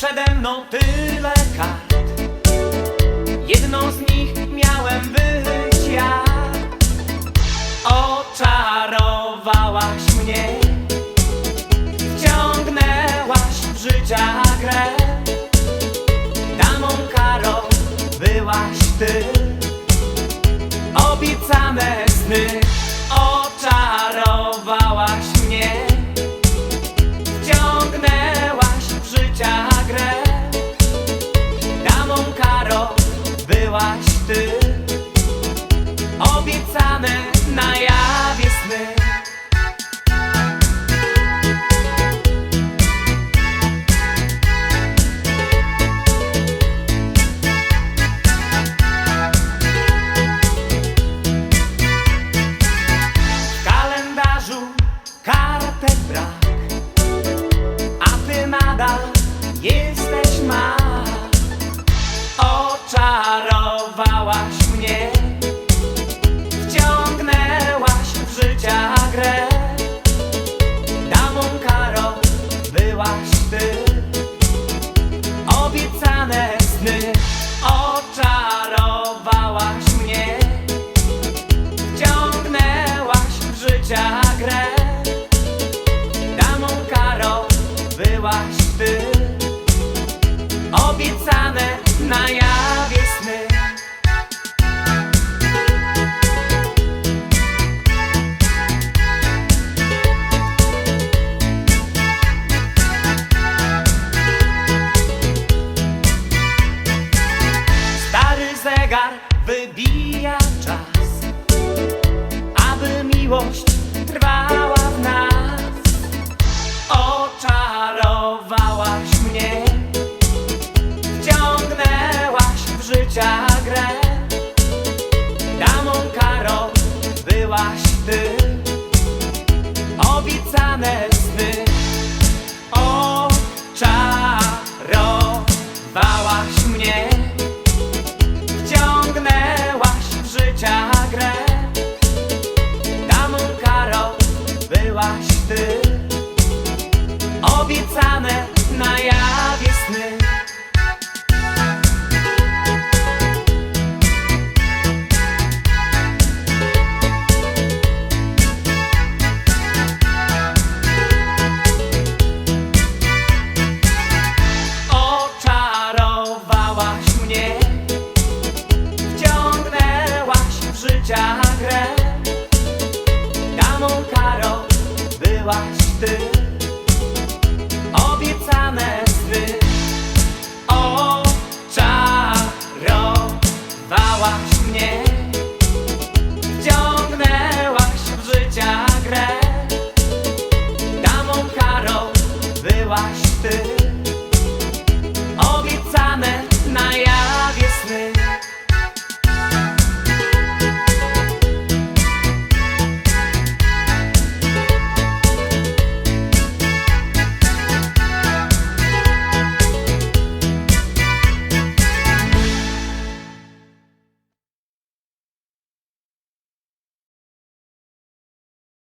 przede mną tyle kart. Jedną z nich miałem być ja. Oczarowałaś mnie Wciągnęłaś w życia grę. Damą karą byłaś ty ty. Obiecane Oczarowałaś mnie. Wciągnęłaś w życia grę. Damą karą byłaś ty. Obiecane sny Oczarowałaś mnie. Wciągnęłaś w życia grę. Damą karą byłaś ty. Obiecane na jawie zegar wybija czas aby miłość trwała w nas. Oczarowałaś mnie, wciągnęłaś w życia grę. Damą karą byłaś ty, obiecane byłaś ty. Obiecane na jawie sny. Oczarowałaś mnie. Wciągnęłaś w życia byłaś ty. Obiecane sny. Oczarowałaś